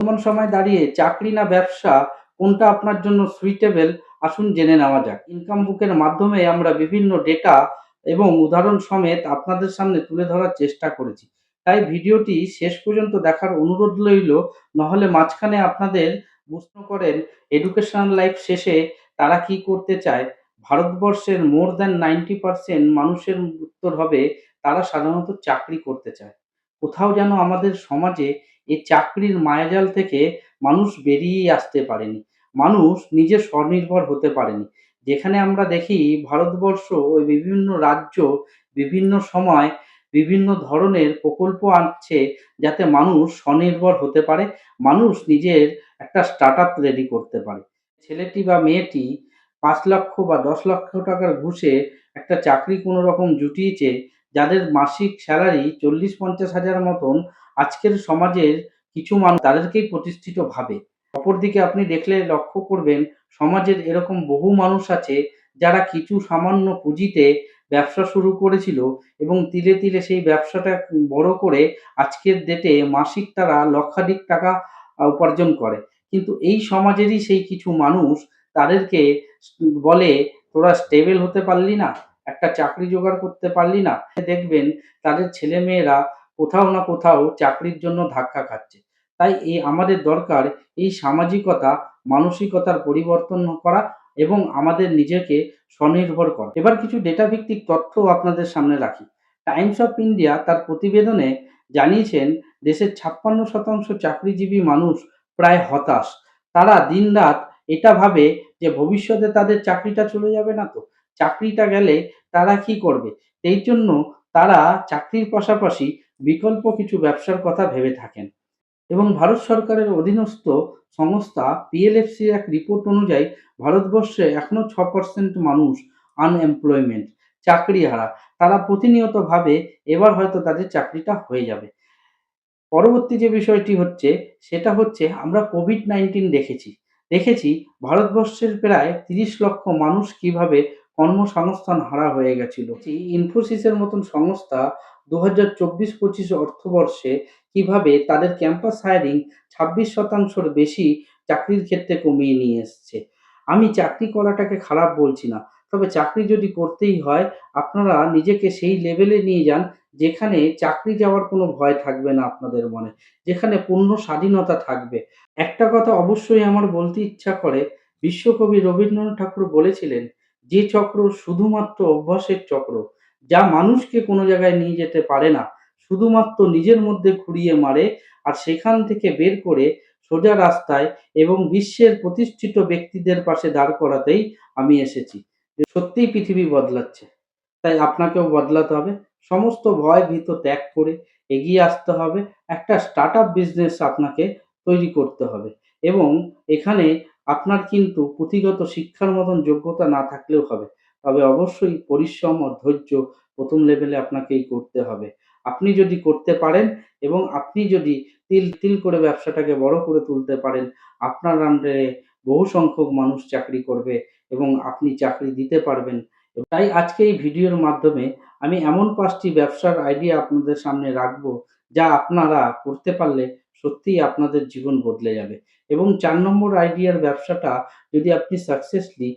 বর্তমান সময় দাঁড়িয়ে চাকরি না ব্যবসা কোনটা আপনার জন্য সুইটেবল আসুন জেনে নেওয়া যাক। ইনকাম বুকের মাধ্যমে আমরা বিভিন্ন ডেটা এবং উদাহরণ সমেত আপনাদের সামনে তুলে ধরার চেষ্টা করেছি। তাই ভিডিওটি শেষ পর্যন্ত দেখার অনুরোধ রইল, নাহলে মাঝখানে আপনাদের প্রশ্ন করেন এডুকেশনাল লাইফ শেষে তারা কি করতে চায়? ভারতবর্ষের মোর দ্যান নাইনটি পার্সেন্ট মানুষের উত্তর হবে, তারা সাধারণত চাকরি করতে চায়। কোথাও যেন আমাদের সমাজে এই চাকরির মায়াজাল থেকে মানুষ বেরিয়েই আসতে পারেনি। মানুষ নিজে স্বনির্ভর হতে পারেনি। যেখানে আমরা দেখি ভারতবর্ষ ওই বিভিন্ন রাজ্য বিভিন্ন সময় বিভিন্ন ধরনের প্রকল্প আনছে যাতে মানুষ স্বনির্ভর হতে পারে, মানুষ নিজের একটা স্টার্ট আপ রেডি করতে পারে। ছেলেটি বা মেয়েটি পাঁচ লক্ষ বা দশ লক্ষ টাকার ঘুষে একটা চাকরি কোনো রকম জুটিয়েছে, যাদের মাসিক স্যালারি চল্লিশ পঞ্চাশ হাজার মতন আজকের সমাজের কিছু মানুষ তাদেরকেই প্রতিষ্ঠিত ভাবে। অপরদিকে আপনি দেখলে লক্ষ্য করবেন, সমাজের এরকম বহু মানুষ আছে যারা কিছু সামান্য পুঁজিতে ব্যবসা শুরু করেছিল এবং তিলে তিলে সেই ব্যবসাটা বড় করে আজকের ডেটে মাসিক তারা লক্ষাধিক টাকা উপার্জন করে। কিন্তু এই সমাজেরই সেই কিছু মানুষ তাদেরকে বলে, তোরা স্টেবল হতে পারলি না, একটা চাকরি জোগাড় করতে পারলি না। দেখবেন তাদের ছেলে মেয়েরা কোথাও না কোথাও চাকরির জন্য ধাক্কা খাচ্ছে। তাই এই আমাদের দরকার এই সামাজিকতা, মানসিকতার পরিবর্তন করা এবং আমাদের নিজেকে স্বনির্ভর করা। এবার কিছু ডেটা ভিত্তিক তথ্য আপনাদের সামনে রাখি। টাইমস অফ ইন্ডিয়া তার প্রতিবেদনে জানিয়েছেন, দেশের ছাপ্পান্ন শতাংশ চাকরিজীবী মানুষ প্রায় হতাশ। তারা দিনরাত এটা ভাবে যে ভবিষ্যতে তাদের চাকরিটা চলে যাবে না তো। চাকরিটা গেলে তারা কি করবে? এই জন্য তারা চাকরির পাশাপাশি বিকল্প কিছু ব্যবসার কথা ভেবে থাকেন এবং ভারত সরকারের অধীনস্থ সংস্থা পিএলএফসির এক রিপোর্ট অনুযায়ী ভারতবর্ষে এখনও ছ পার্সেন্ট মানুষ আনএমপ্লয়মেন্ট চাকরি হারা। তারা প্রতিনিয়ত ভাবে এবার হয়তো তাদের চাকরিটা হয়ে যাবে। পরবর্তী যে বিষয়টি হচ্ছে, সেটা হচ্ছে আমরা কোভিড নাইন্টিন দেখেছি। দেখেছি ভারতবর্ষের প্রায় তিরিশ লক্ষ মানুষ কীভাবে কর্মসংস্থান হারা হয়ে গেছিল। ইনফোসিসের মতন সংস্থা দু হাজার চব্বিশ পঁচিশ অর্থবর্ষে কীভাবে তাদের ক্যাম্পাস হায়ারিং ছাব্বিশ শতাংশর বেশি চাকরির ক্ষেত্রে কমিয়ে নিয়ে এসছে? আমি চাকরি করাটাকে খারাপ বলছি না, তবে চাকরি যদি করতেই হয়, আপনারা নিজেকে সেই লেভেলে নিয়ে যান যেখানে চাকরি যাওয়ার কোনো ভয় থাকবে না আপনাদের মনে, যেখানে পূর্ণ স্বাধীনতা থাকবে। একটা কথা অবশ্যই আমার বলতে ইচ্ছা করে, বিশ্বকবি রবীন্দ্রনাথ ঠাকুর বলেছিলেন, যে চক্র শুধুমাত্র অভ্যাসের চক্র যা মানুষকে কোনো জায়গায় নিয়ে যেতে পারে না। শুধুমাত্র নিজের মধ্যে ঘুরিয়ে মারে আর সেখান থেকে বের করে সোজা রাস্তায় এবং বিশ্বের প্রতিষ্ঠিত ব্যক্তিদের পাশে দাঁড় করাতেই আমি এসেছি। সত্যিই পৃথিবী বদলাচ্ছে। তাই আপনাকেও বদলাতে হবে। সমস্ত ভয় ভীত ত্যাগ করে এগিয়ে আসতে হবে। একটা স্টার্ট আপ বিজনেস আপনাকে তৈরি করতে হবে। এবং এখানে আপনার কিন্তু পুঁথিগত শিক্ষার মতন যোগ্যতা না থাকলেও হবে। তবে অবশ্যই পরিশ্রম ও ধৈর্য প্রথম লেভেলে আপনাকেই করতে হবে। আপনি যদি করতে পারেন এবং আপনি যদি তিল তিল করে ব্যবসাটাকে বড় করে তুলতে পারেন, আপনার আন্ডারে বহু সংখ্যক মানুষ চাকরি করবে এবং আপনি চাকরি দিতে পারবেন। তাই আজকে এই ভিডিওর মাধ্যমে আমি এমন পাঁচটি ব্যবসার আইডিয়া আপনাদের সামনে রাখব, যা আপনারা করতে পারলে সত্যিই আপনাদের জীবন বদলে যাবে। এবং চার নম্বর আইডিয়ার ব্যবসাটা যদি আপনি সাকসেসলি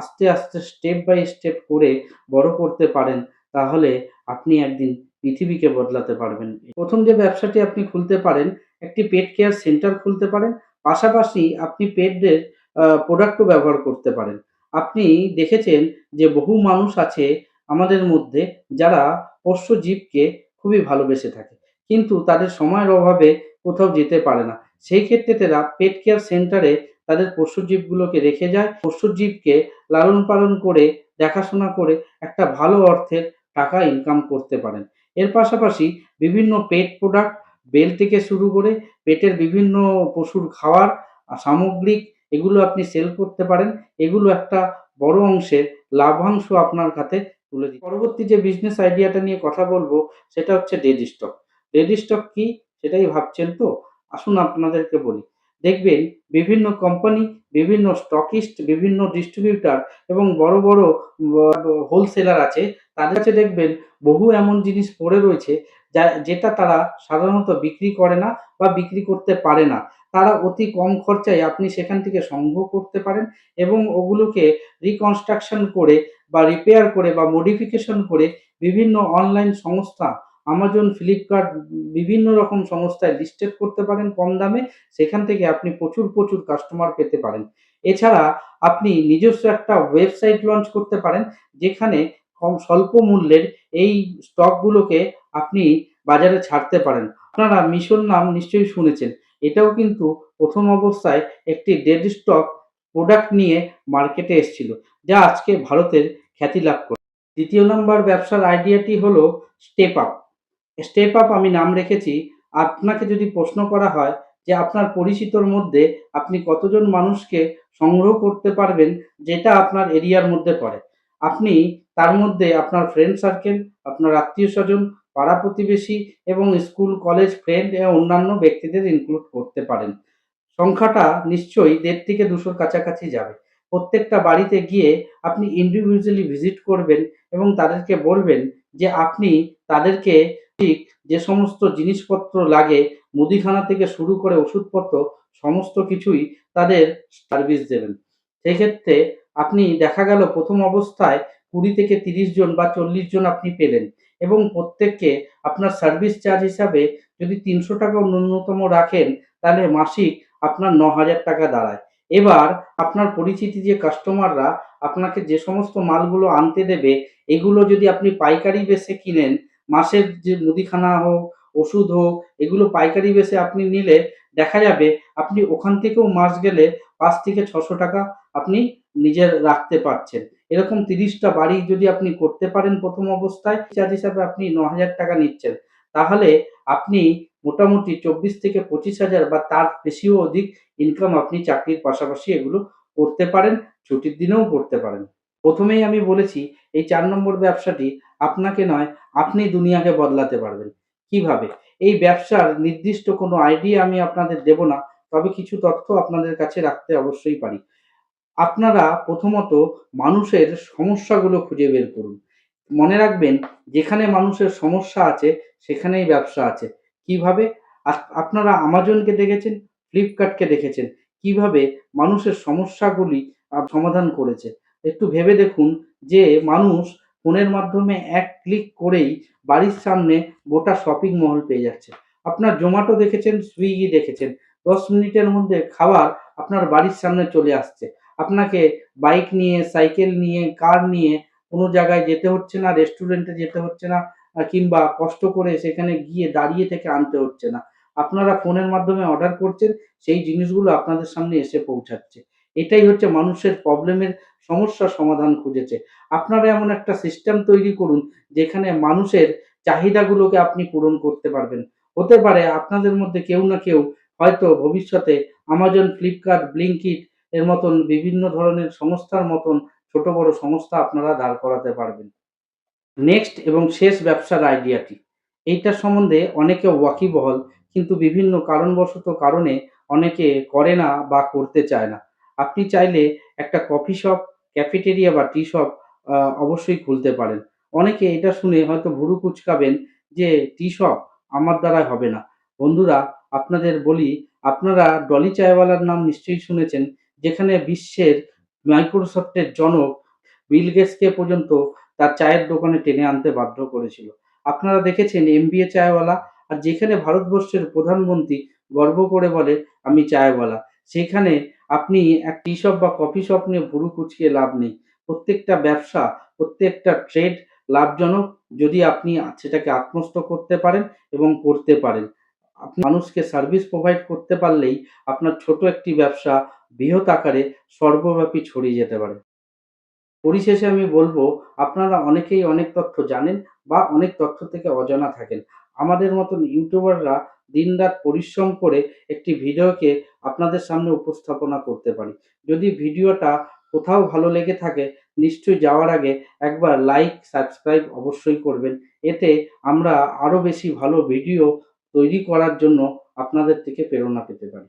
আস্তে আস্তে স্টেপ বাই স্টেপ করে বড় করতে পারেন, তাহলে আপনি একদিন পৃথিবীকে বদলাতে পারবেন। প্রথম যে ব্যবসাটি আপনি খুলতে পারেন, একটি পেট কেয়ার সেন্টার খুলতে পারেন, পাশাপাশি আপনি পেটদের প্রোডাক্টও ব্যবহার করতে পারেন। আপনি দেখেছেন যে বহু মানুষ আছে আমাদের মধ্যে যারা পোষ্য জীবকে খুবই ভালোবেসে থাকে, কিন্তু তাদের সময়ের অভাবে কোথাও যেতে পারে না। সেই ক্ষেত্রে তারা পেট কেয়ার সেন্টারে তাদের পোষ্য জীবগুলোকে রেখে যায়। পোষ্য জীবকে লালন পালন করে, দেখাশোনা করে একটা ভালো অর্থের টাকা ইনকাম করতে পারেন। এর পাশাপাশি বিভিন্ন পেট প্রোডাক্ট বেল থেকে শুরু করে পেটের বিভিন্ন পশুর খাওয়ার সামগ্রিক এগুলো আপনি সেল করতে পারেন। এগুলো একটা বড় অংশের লাভাংশ আপনার কাছে তুলে দিই পরবর্তী যে বিজনেস আইডিয়াটা নিয়ে কথা বলব, সেটা হচ্ছে ডেড স্টক ডেড স্টক কি? সেটাই ভাবছেন তো? আসুন আপনাদেরকে বলি। দেখবেন বিভিন্ন কোম্পানি বিভিন্ন স্টকিস্ট বিভিন্ন ডিস্ট্রিবিউটার এবং বড় বড় হোলসেলার আছে, তাদের কাছে দেখবেন বহু এমন জিনিস পড়ে রয়েছে যা, যেটা তারা সাধারণত বিক্রি করে না বা বিক্রি করতে পারে না। তারা অতি কম খরচায় আপনি সেখান থেকে সংগ্রহ করতে পারেন এবং ওগুলোকে রিকনস্ট্রাকশন করে বা রিপেয়ার করে বা মডিফিকেশন করে বিভিন্ন অনলাইন সংস্থা আমাজন ফ্লিপকার্ট বিভিন্ন রকম সংস্থায় লিস্টেড করতে পারেন কম দামে। সেখান থেকে আপনি প্রচুর প্রচুর কাস্টমার পেতে পারেন। এছাড়া আপনি নিজস্ব একটা ওয়েবসাইট লঞ্চ করতে পারেন, যেখানে কম, স্বল্প মূল্যের এই স্টকগুলোকে আপনি বাজারে ছাড়তে পারেন। আপনারা মিশন নাম নিশ্চয়ই শুনেছেন। এটাও কিন্তু প্রথম অবস্থায় একটি ডেড স্টক প্রোডাক্ট নিয়ে মার্কেটে এসেছিল, যা আজকে ভারতের খ্যাতি লাভ করে দ্বিতীয় নম্বর ব্যবসার আইডিয়াটি হলো স্টেপ আপ স্টেপ আপ আমি নাম রেখেছি। আপনাকে যদি প্রশ্ন করা হয় যে আপনার পরিচিতর মধ্যে আপনি কতজন মানুষকে সংগ্রহ করতে পারবেন, যেটা আপনার এরিয়ার মধ্যে পড়ে। আপনি তার মধ্যে আপনার ফ্রেন্ড সার্কেল আপনার আত্মীয় স্বজন, পাড়া প্রতিবেশী এবং স্কুল কলেজ ফ্রেন্ড এবং অন্যান্য ব্যক্তিদের ইনক্লুড করতে পারেন। সংখ্যাটা নিশ্চয়ই দেড় থেকে দুশোর কাছাকাছি যাবে। প্রত্যেকটা বাড়িতে গিয়ে আপনি ইন্ডিভিজুয়ালি ভিজিট করবেন এবং তাদেরকে বলবেন যে আপনি তাদেরকে ঠিক যে সমস্ত জিনিসপত্র লাগে, মুদিখানা থেকে শুরু করে ওষুধপত্র, সমস্ত কিছুই তাদের সার্ভিস দেবেন। সেক্ষেত্রে আপনি দেখা গেল প্রথম অবস্থায় কুড়ি থেকে তিরিশ জন বা চল্লিশ জন আপনি পেলেন এবং প্রত্যেককে আপনার সার্ভিস চার্জ হিসাবে যদি তিনশো টাকা ন্যূনতম রাখেন, তাহলে মাসিক আপনার ন হাজার টাকা দাঁড়ায়। এবার আপনার পরিচিতি যে কাস্টমাররা আপনাকে যে সমস্ত মালগুলো আনতে দেবে, এগুলো যদি আপনি পাইকারি বেসে কিনেন মাসের যে মুদিখানা হোক, ওষুধ হোক, এগুলো পাইকারি বেসে আপনি নিলে দেখা যাবে আপনি ওখান থেকেও মাস গেলে পাঁচ থেকে ছশো টাকা আপনি নিজের রাখতে পারছেন। এরকম তিরিশটা বাড়ি যদি আপনি করতে পারেন প্রথম অবস্থায়, চার্জ হিসাবে আপনি ন হাজার টাকা নিচ্ছেন। তাহলে আপনি মোটামুটি চব্বিশ থেকে পঁচিশ হাজার বা তার বেশিও অধিক ইনকাম আপনি চাকরির পাশাপাশি এগুলো করতে পারেন, ছুটির দিনেও করতে পারেন। প্রথমেই আমি বলেছি, এই চার নম্বর ব্যবসাটি আপনাকে নয়, আপনি দুনিয়াকে বদলাতে পারবেন। কীভাবে? এই ব্যবসার নির্দিষ্ট কোনো আইডিয়া আমি আপনাদের দেব না, তবে কিছু তথ্য আপনাদের কাছে রাখতে অবশ্যই পারি। আপনারা প্রথমত মানুষের সমস্যাগুলো খুঁজে বের করুন। মনে রাখবেন, যেখানে মানুষের সমস্যা আছে, সেখানেই ব্যবসা আছে। কীভাবে? আপনারা আমাজনকে দেখেছেন, ফ্লিপকার্টকে দেখেছেন। কীভাবে মানুষের সমস্যাগুলি সমাধান করেছে? একটু ভেবে দেখুন যে মানুষ ফোনের মাধ্যমে এক ক্লিক করেই বাড়ির সামনে গোটা শপিং মহল পেয়ে যাচ্ছে। আপনার জোম্যাটো দেখেছেন, সুইগি দেখেছেন, দশ মিনিটের মধ্যে খাবার আপনার বাড়ির সামনে চলে আসছে। আপনাকে বাইক নিয়ে, সাইকেল নিয়ে, কার নিয়ে কোনো জায়গায় যেতে হচ্ছে না, রেস্টুরেন্টে যেতে হচ্ছে না কিংবা কষ্ট করে সেখানে গিয়ে দাঁড়িয়ে থেকে আনতে হচ্ছে না। আপনারা ফোনের মাধ্যমে অর্ডার করছেন, সেই জিনিসগুলো আপনাদের সামনে এসে পৌঁছাচ্ছে। এটাই হচ্ছে মানুষের প্রবলেমের সমস্যার সমাধান খুঁজেছে। আপনারা এমন একটা সিস্টেম তৈরি করুন, যেখানে মানুষের চাহিদাগুলোকে আপনি পূরণ করতে পারবেন। হতে পারে আপনাদের মধ্যে কেউ না কেউ হয়তো ভবিষ্যতে আমাজন ফ্লিপকার্ট ব্লিঙ্কিট এর মতন বিভিন্ন ধরনের সংস্থার মতন ছোট বড় সংস্থা আপনারা দাঁড় করাতে পারবেন। নেক্সট এবং শেষ ব্যবসার আইডিয়াটি এইটার সম্বন্ধে অনেকে ওয়াকিবহল, কিন্তু বিভিন্ন কারণবশত কারণে অনেকে করে না বা করতে চায় না। আপনি চাইলে একটা কফি শপ, ক্যাফেটেরিয়া বা টি শপ অবশ্যই খুলতে পারেন। অনেকে এটা শুনে হয়তো ভুরু কুচকাবেন যে, টি শপ আমার দ্বারা হবে না। বন্ধুরা, আপনাদের বলি, আপনারা ডলি চায়ওয়ালার নাম নিশ্চয়ই শুনেছেন, যেখানে বিশ্বের মাইক্রোসফটের জনক বিল গেটসকে পর্যন্ত তার চায়ের দোকানে টেনে আনতে বাধ্য করেছিল। আপনারা দেখেছেন এমবিএ চায়ওয়ালা, আর যেখানে ভারতবর্ষের প্রধানমন্ত্রী গর্ব করে বলে, আমি চায়ওয়ালা। সেখানে আপনি এক টি শপ বা কফি শপ নিয়ে ভুরু কুচকিয়ে লাভ নেই। প্রত্যেকটা ব্যবসা, প্রত্যেকটা ট্রেড লাভজনক যদি আপনি সেটাকে আত্মস্থ করতে পারেন এবং করতে পারেন। আপনি মানুষকে সার্ভিস প্রোভাইড করতে পারলেই আপনার ছোট একটি ব্যবসা বৃহৎ আকারে সর্বব্যাপী ছড়িয়ে যেতে পারে। পরিশেষে আমি বলব, আপনারা অনেকেই অনেক তথ্য জানেন বা অনেক তথ্য থেকে অজানা থাকেন। আমাদের মতন ইউটিউবাররা দিনরাত পরিশ্রম করে একটি ভিডিওকে আপনাদের সামনে উপস্থাপনা করতে পারি। যদি ভিডিওটা কোথাও ভালো লেগে থাকে, নিশ্চয়ই যাওয়ার আগে একবার লাইক সাবস্ক্রাইব অবশ্যই করবেন। এতে আমরা আরও বেশি ভালো ভিডিও তৈরি করার জন্য আপনাদের থেকে প্রেরণা পেতে পারি।